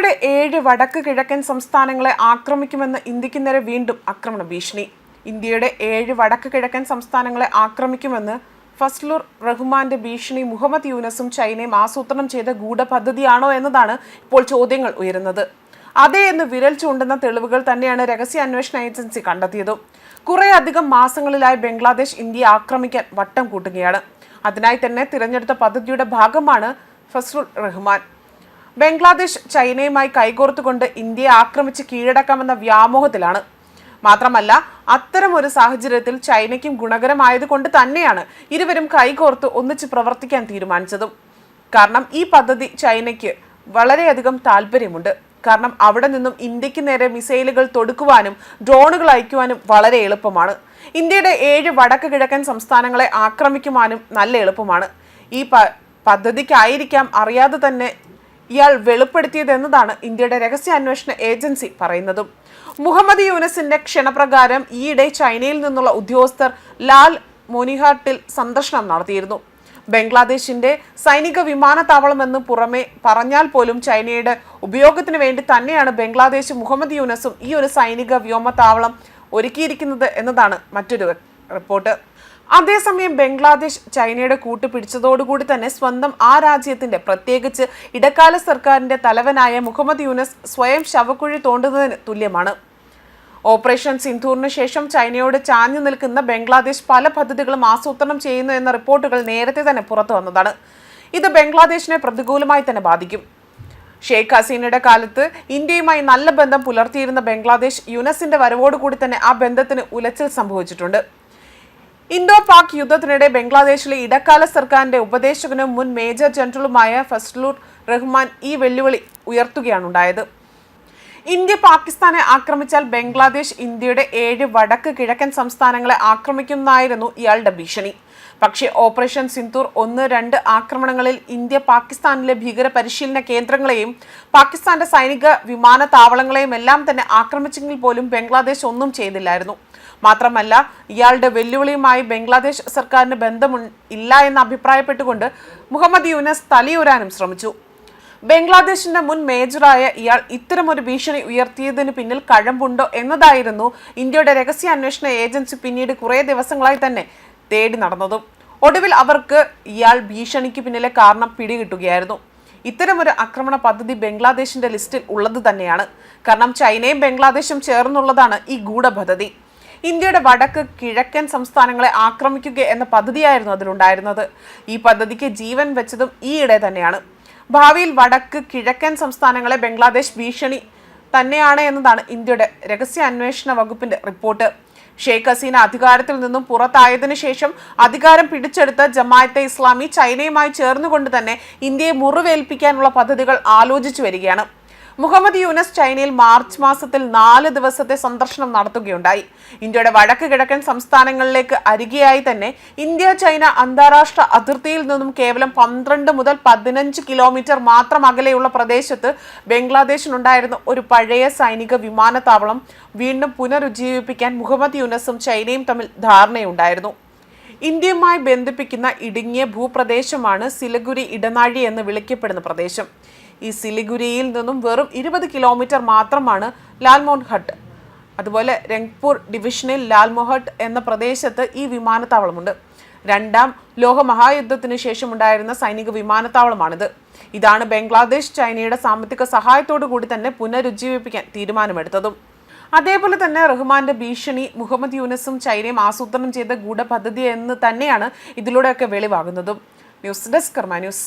ഇന്ത്യയുടെ ഏഴ് വടക്ക് കിഴക്കൻ സംസ്ഥാനങ്ങളെ ആക്രമിക്കുമെന്ന് ഇന്ത്യയ്ക്ക് നേരെ വീണ്ടും ആക്രമണ ഭീഷണി. ഇന്ത്യയുടെ ഏഴ് വടക്ക് കിഴക്കൻ സംസ്ഥാനങ്ങളെ ആക്രമിക്കുമെന്ന് ഫസ്ലുർ റഹ്മാന്റെ ഭീഷണി മുഹമ്മദ് യൂനസും ചൈനയും ആസൂത്രണം ചെയ്ത ഗൂഢപദ്ധതിയാണോ എന്നതാണ് ഇപ്പോൾ ചോദ്യങ്ങൾ ഉയരുന്നത്. അതേ എന്ന് വിരൽ ചൂണ്ടുന്ന തെളിവുകൾ തന്നെയാണ് രഹസ്യ അന്വേഷണ ഏജൻസി കണ്ടെത്തിയത്. കുറെ അധികം മാസങ്ങളിലായി ബംഗ്ലാദേശ് ഇന്ത്യയെ ആക്രമിക്കാൻ വട്ടം കൂട്ടുകയാണ്. അതിനായി തന്നെ തിരഞ്ഞെടുത്ത പദ്ധതിയുടെ ഭാഗമാണ് ഫസ്ലുർ റഹ്മാൻ. ബംഗ്ലാദേശ് ചൈനയുമായി കൈകോർത്തുകൊണ്ട് ഇന്ത്യയെ ആക്രമിച്ച് കീഴടക്കാമെന്ന വ്യാമോഹത്തിലാണ്. മാത്രമല്ല അത്തരം ഒരു സാഹചര്യത്തിൽ ചൈനയ്ക്കും ഗുണകരമായതുകൊണ്ട് തന്നെയാണ് ഇരുവരും കൈകോർത്ത് ഒന്നിച്ച് പ്രവർത്തിക്കാൻ തീരുമാനിച്ചതും. കാരണം ഈ പദ്ധതി ചൈനയ്ക്ക് വളരെയധികം താല്പര്യമുണ്ട് കാരണം അവിടെ നിന്നും ഇന്ത്യയ്ക്ക് നേരെ മിസൈലുകൾ തൊടുക്കുവാനും ഡ്രോണുകൾ അയക്കുവാനും വളരെ എളുപ്പമാണ്. ഇന്ത്യയുടെ ഏഴ് വടക്ക് കിഴക്കൻ സംസ്ഥാനങ്ങളെ ആക്രമിക്കുവാനും നല്ല എളുപ്പമാണ്. ഈ പദ്ധതിക്കായിരിക്കാം അറിയാതെ തന്നെ ഇയാൾ വെളിപ്പെടുത്തിയതെന്നതാണ് ഇന്ത്യയുടെ രഹസ്യാന്വേഷണ ഏജൻസി പറയുന്നതും. മുഹമ്മദ് യൂനസിന്റെ ക്ഷണപ്രകാരം ഈയിടെ ചൈനയിൽ നിന്നുള്ള ഉദ്യോഗസ്ഥർ ലാൽ മോനിഹാട്ടിൽ സന്ദർശനം നടത്തിയിരുന്നു. ബംഗ്ലാദേശിന്റെ സൈനിക വിമാനത്താവളമെന്ന് പുറമെ പറഞ്ഞാൽ പോലും ചൈനയുടെ ഉപയോഗത്തിന് വേണ്ടി തന്നെയാണ് ബംഗ്ലാദേശ് മുഹമ്മദ് യൂനസും ഈ ഒരു സൈനിക വ്യോമത്താവളം ഒരുക്കിയിരിക്കുന്നത് എന്നതാണ് മറ്റൊരു റിപ്പോർട്ട്. അതേസമയം ബംഗ്ലാദേശ് ചൈനയുടെ കൂട്ടുപിടിച്ചതോടുകൂടി തന്നെ സ്വന്തം ആ രാജ്യത്തിന്റെ പ്രത്യേകിച്ച് ഇടക്കാല സർക്കാരിന്റെ തലവനായ മുഹമ്മദ് യൂനസ് സ്വയം ശവക്കുഴി തോണ്ടുന്നതിന് തുല്യമാണ്. ഓപ്പറേഷൻ സിന്ധൂറിന് ശേഷം ചൈനയോട് ചാഞ്ഞു നിൽക്കുന്ന ബംഗ്ലാദേശ് പല പദ്ധതികളും ആസൂത്രണം ചെയ്യുന്നു എന്ന റിപ്പോർട്ടുകൾ നേരത്തെ തന്നെ പുറത്തു വന്നതാണ്. ഇത് ബംഗ്ലാദേശിനെ പ്രതികൂലമായി തന്നെ ബാധിക്കും. ഷെയ്ഖ് ഹസീനയുടെ കാലത്ത് ഇന്ത്യയുമായി നല്ല ബന്ധം പുലർത്തിയിരുന്ന ബംഗ്ലാദേശ് യുനസിന്റെ വരവോടുകൂടി തന്നെ ആ ബന്ധത്തിന് ഉലച്ചിൽ സംഭവിച്ചിട്ടുണ്ട്. ഇന്തോ പാക് യുദ്ധത്തിനിടെ ബംഗ്ലാദേശിലെ ഇടക്കാല സർക്കാരിന്റെ ഉപദേശകനും മുൻ മേജർ ജനറലുമായ ഫസ്ലുർ റഹ്മാൻ ഈ വെല്ലുവിളി ഉയർത്തുകയാണുണ്ടായത്. ഇന്ത്യ പാകിസ്ഥാനെ ആക്രമിച്ചാൽ ബംഗ്ലാദേശ് ഇന്ത്യയുടെ ഏഴ് വടക്ക് കിഴക്കൻ സംസ്ഥാനങ്ങളെ ആക്രമിക്കുന്നായിരുന്നു ഇയാളുടെ ഭീഷണി. പക്ഷേ ഓപ്പറേഷൻ സിന്ധൂർ ഒന്ന് രണ്ട് ആക്രമണങ്ങളിൽ ഇന്ത്യ പാകിസ്ഥാനിലെ ഭീകര പരിശീലന കേന്ദ്രങ്ങളെയും പാകിസ്ഥാന്റെ സൈനിക വിമാനത്താവളങ്ങളെയും എല്ലാം തന്നെ ആക്രമിച്ചെങ്കിൽ പോലും ബംഗ്ലാദേശ് ഒന്നും ചെയ്തില്ലായിരുന്നു. മാത്രമല്ല ഇയാളുടെ വെല്ലുവിളിയുമായി ബംഗ്ലാദേശ് സർക്കാരിന് ബന്ധമില്ല എന്ന് അഭിപ്രായപ്പെട്ടുകൊണ്ട് മുഹമ്മദ് യൂനസ് തലയൂരാനും ശ്രമിച്ചു. ബംഗ്ലാദേശിന്റെ മുൻ മേജറായ ഇയാൾ ഇത്തരമൊരു ഭീഷണി ഉയർത്തിയതിന് പിന്നിൽ കഴമ്പുണ്ടോ എന്നതായിരുന്നു ഇന്ത്യയുടെ രഹസ്യ അന്വേഷണ ഏജൻസി പിന്നീട് കുറേ ദിവസങ്ങളായി തന്നെ തേടി നടന്നതും. ഒടുവിൽ അവർക്ക് ഇയാൾ ഭീഷണിക്ക് പിന്നിലെ കാരണം പിടികിട്ടുകയായിരുന്നു. ഇത്തരമൊരു ആക്രമണ പദ്ധതി ബംഗ്ലാദേശിന്റെ ലിസ്റ്റിൽ ഉള്ളത് തന്നെയാണ്. കാരണം ചൈനയും ബംഗ്ലാദേശും ചേർന്നുള്ളതാണ് ഈ ഗൂഢപദ്ധതി. ഇന്ത്യയുടെ വടക്ക് കിഴക്കൻ സംസ്ഥാനങ്ങളെ ആക്രമിക്കുക എന്ന പദ്ധതിയായിരുന്നു അതിലുണ്ടായിരുന്നത്. ഈ പദ്ധതിക്ക് ജീവൻ വെച്ചതും ഈയിടെ തന്നെയാണ്. ഭാവിയിൽ വടക്ക് കിഴക്കൻ സംസ്ഥാനങ്ങളെ ബംഗ്ലാദേശ് ഭീഷണി തന്നെയാണ് എന്നതാണ് ഇന്ത്യയുടെ രഹസ്യ അന്വേഷണ വകുപ്പിന്റെ റിപ്പോർട്ട്. ഷെയ്ഖ് ഹസീന അധികാരത്തിൽ നിന്നും പുറത്തായതിനു ശേഷം അധികാരം പിടിച്ചെടുത്ത ജമായത്തെ ഇസ്ലാമി ചൈനയുമായി ചേർന്നുകൊണ്ട് തന്നെ ഇന്ത്യയെ മുറിവേൽപ്പിക്കാനുള്ള പദ്ധതികൾ ആലോചിച്ചു വരികയാണ്. മുഹമ്മദ് യൂനസ് ചൈനയിൽ മാർച്ച് മാസത്തിൽ നാല് ദിവസത്തെ സന്ദർശനം നടത്തുകയുണ്ടായി. ഇന്ത്യയുടെ വടക്ക് കിഴക്കൻ സംസ്ഥാനങ്ങളിലേക്ക് അരികെയായി തന്നെ ഇന്ത്യ ചൈന അന്താരാഷ്ട്ര അതിർത്തിയിൽ നിന്നും കേവലം പന്ത്രണ്ട് മുതൽ പതിനഞ്ച് കിലോമീറ്റർ മാത്രം അകലെയുള്ള പ്രദേശത്ത് ബംഗ്ലാദേശിനുണ്ടായിരുന്ന ഒരു പഴയ സൈനിക വിമാനത്താവളം വീണ്ടും പുനരുജ്ജീവിപ്പിക്കാൻ മുഹമ്മദ് യൂനസും ചൈനയും തമ്മിൽ ധാരണയുണ്ടായിരുന്നു. ഇന്ത്യയുമായി ബന്ധിപ്പിക്കുന്ന ഇടുങ്ങിയ ഭൂപ്രദേശമാണ് സിലഗുരി ഇടനാഴി എന്ന് വിളിക്കപ്പെടുന്ന പ്രദേശം. ഈ സിലിഗുരിയിൽ നിന്നും വെറും ഇരുപത് കിലോമീറ്റർ മാത്രമാണ് ലാൽമോൺ ഹട്ട്. അതുപോലെ രംഗ്പൂർ ഡിവിഷനിൽ ലാൽമോഹട്ട് എന്ന പ്രദേശത്ത് ഈ വിമാനത്താവളമുണ്ട്. രണ്ടാം ലോകമഹായുദ്ധത്തിന് ശേഷമുണ്ടായിരുന്ന സൈനിക വിമാനത്താവളമാണിത്. ഇതാണ് ബംഗ്ലാദേശ് ചൈനയുടെ സാമ്പത്തിക സഹായത്തോടു കൂടി തന്നെ പുനരുജ്ജീവിപ്പിക്കാൻ തീരുമാനമെടുത്തതും. അതേപോലെ തന്നെ റഹ്മാന്റെ ഭീഷണി മുഹമ്മദ് യൂനസും ചൈനയും ആസൂത്രണം ചെയ്ത ഗൂഢപദ്ധതി എന്ന് തന്നെയാണ് ഇതിലൂടെയൊക്കെ വെളിവാകുന്നതും. News desk Karma news.